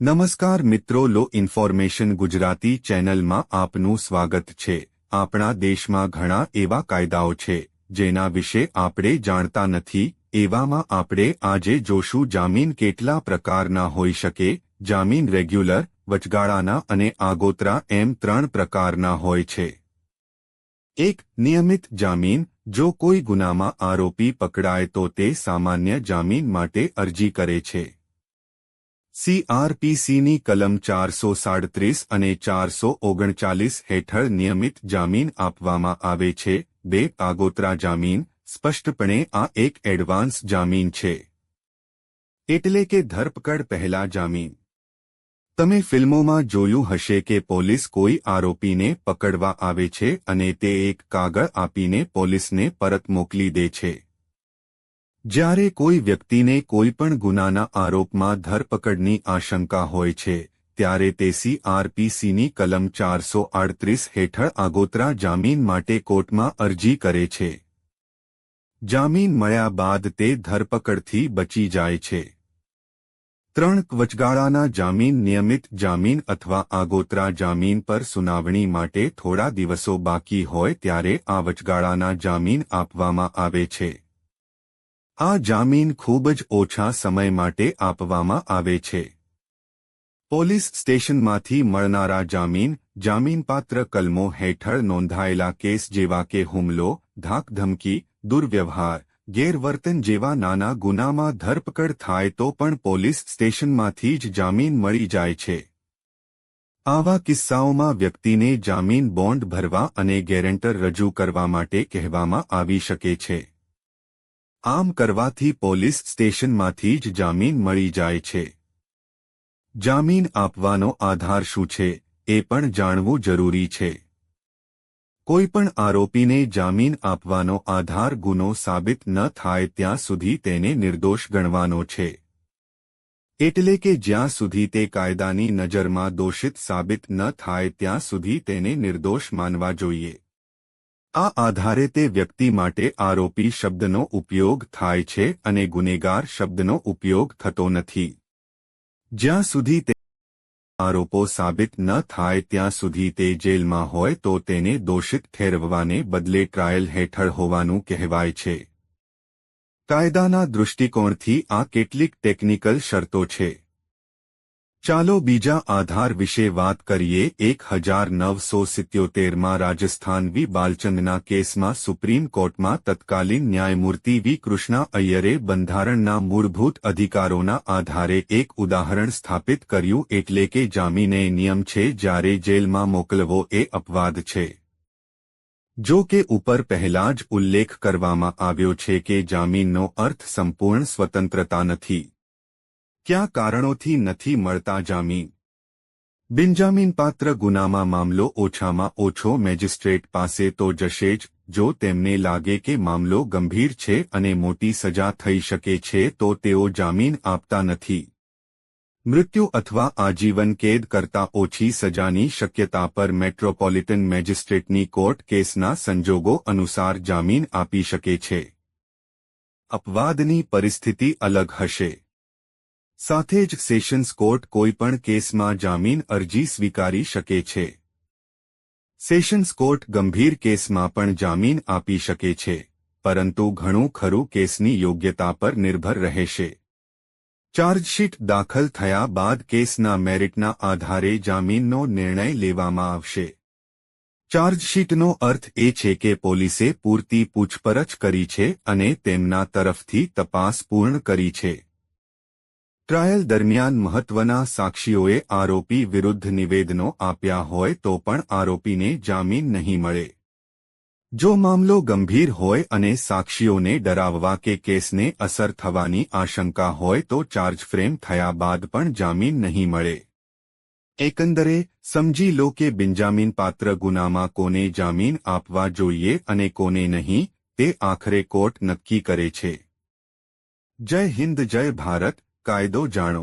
નમસ્કાર મિત્રો, લો ઇન્ફોર્મેશન ગુજરાતી ચેનલમાં આપનું સ્વાગત છે. આપણા દેશમાં ઘણા એવા કાયદાઓ છે, જેના વિશે આપણે જાણતા નથી, એવામાં આપણે આજે જોશું જામીન કેટલા પ્રકારના હોઈ શકે, જામીન રેગ્યુલર, વચગાળાના અને આગોતરા એમ ત્રણ પ્રકારના હોય છે. એક, નિયમિત જામીન, જો કોઈ ગુનામાં આરોપી પકડાય તો તે સામાન્ય જામીન માટે અરજી કરે છે. સીઆરપીસીની કલમ ચારસો સાડત્રીસ અને ચારસો ઓગણચાલીસ હેઠળ નિયમિત જામીન આપવામાં આવે છે. બે આગોતરા જામીન. સ્પષ્ટપણે આ એક એડવાન્સ જામીન છે. એટલે કે ધરપકડ પહેલા જામીન. તમે ફિલ્મોમાં જોયું હશે કે પોલીસ કોઈ આરોપીને પકડવા આવે છે અને તે એક કાગળ આપીને પોલીસને પરત મોકલી દે છે. જ્યારે કોઈ વ્યક્તિને કોઈપણ ગુનાના આરોપમાં ધરપકડની આશંકા હોય છે, ત્યારે તે સીઆરપીસીની કલમ ચારસો આડત્રીસ હેઠળ આગોતરા જામીન માટે કોર્ટમાં અરજી કરે છે. જામીન મળ્યા બાદ તે ધરપકડથી બચી જાય છે. ત્રણ વચગાળાના જામીન નિયમિત જામીન અથવા આગોતરા જામીન પર સુનાવણી માટે થોડા દિવસો બાકી હોય ત્યારે આ વચગાળાના જામીન આપવામાં આવે છે. આ જામીન ખૂબ જ ઓછા સમય માટે આપવામાં આવે છે. પોલીસ સ્ટેશનમાંથી મળનારા જામીન, જામીનપાત્ર કલમો હેઠળ નોંધાયેલા કેસ જેવા કે હુમલો, ધાકધમકી, દુર્વ્યવહાર, ગેરવર્તન જેવા નાના ગુનામાં ધરપકડ થાય તો પણ પોલીસ સ્ટેશનમાંથી જ જામીન મળી જાય છે. આવા કિસ્સાઓમાં વ્યક્તિને જામીન બોન્ડ ભરવા અને ગેરેન્ટર રજૂ કરવા માટે કહેવામાં આવી શકે છે. આમ કરવાથી પોલીસ સ્ટેશનમાંથી જ જામીન મળી જાય છે. જામીન આપવાનો આધાર શું છે, એ પણ જાણવું જરૂરી છે. કોઈપણ આરોપીને જામીન આપવાનો આધાર ગુનો સાબિત ન થાય ત્યાં સુધી તેને નિર્દોષ ગણવાનો છે. એટલે કે જ્યાં સુધી તે કાયદાની નજરમાં દોષિત સાબિત ન થાય ત્યાં સુધી તેને નિર્દોષ માનવા જોઈએ. આ આધારે તે વ્યક્તિ માટે આરોપી શબ્દનો ઉપયોગ થાય છે અને ગુનેગાર શબ્દનો ઉપયોગ થતો નથી. જ્યાં સુધી તે આરોપો સાબિત ન થાય ત્યાં સુધી તે જેલમાં હોય તો તેને દોષિત ઠેરવવાને બદલે ટ્રાયલ હેઠળ હોવાનું કહેવાય છે. કાયદાના દૃષ્ટિકોણથી આ કેટલીક ટેકનિકલ શરતો છે. ચાલો બીજા આધાર વિશે વાત કરીએ. એક હજાર નવસો સિત્યોતેરમાં રાજસ્થાન વી બાલચંદના કેસમાં સુપ્રીમ કોર્ટમાં તત્કાલીન ન્યાયમૂર્તિ વી કૃષ્ણા અય્યરે બંધારણના મૂળભૂત અધિકારોના આધારે એક ઉદાહરણ સ્થાપિત કર્યું એટલે કે જામીને નિયમ છે, જ્યારે જેલમાં મોકલવો એ અપવાદ છે. જો કે ઉપર પહેલા જ ઉલ્લેખ કરવામાં આવ્યો છે કે જામીનનો અર્થ સંપૂર્ણ સ્વતંત્રતા નથી. ક્યાં કારણોથી નથી મળતા જામીન બિનજામીનપાત્ર ગુનામાં મામલો ઓછામાં ઓછો મેજિસ્ટ્રેટ પાસે તો જશે જ, જો તેમને લાગે કે મામલો ગંભીર છે અને મોટી સજા થઈ શકે છે તો તેઓ જામીન આપતા નથી. મૃત્યુ અથવા આજીવન કેદ કરતા ઓછી સજાની શક્યતા પર મેટ્રોપોલિટન મેજિસ્ટ્રેટની કોર્ટ કેસના સંજોગો અનુસાર જામીન આપી શકે છે. અપવાદની પરિસ્થિતિ અલગ હશે. સાથે જ સેશન્સ કોર્ટ કોઈપણ કેસમાં જામીન અરજી સ્વીકારી શકે છે. સેશન્સ કોર્ટ ગંભીર કેસમાં પણ જામીન આપી શકે છે, પરંતુ ઘણું ખરું કેસની યોગ્યતા પર નિર્ભર રહેશે. ચાર્જશીટ દાખલ થયા બાદ કેસના મેરિટના આધારે જામીનનો નિર્ણય લેવામાં આવશે. ચાર્જશીટનો અર્થ એ છે કે પોલીસે પૂરતી પૂછપરછ કરી છે અને તેમના તરફથી તપાસ પૂર્ણ કરી છે. ટ્રાયલ દરમિયાન મહત્વના સાક્ષીઓએ આરોપી વિરુદ્ધ નિવેદનો આપ્યા હોય તો પણ આરોપીને જામીન નહીં મળે. જો મામલો ગંભીર હોય અને સાક્ષીઓને ડરાવવા કે કેસને અસર થવાની આશંકા હોય તો ચાર્જ ફ્રેમ થયા બાદ પણ જામીન નહીં મળે. એકંદરે, સમજી લો કે બિનજામીન પાત્ર ગુનામાં કોને જામીન આપવા જોઈએ અને કોને નહીં, તે આખરે કોર્ટ નક્કી કરે છે. જય હિન્દ, જય ભારત. કાયદો જાણો.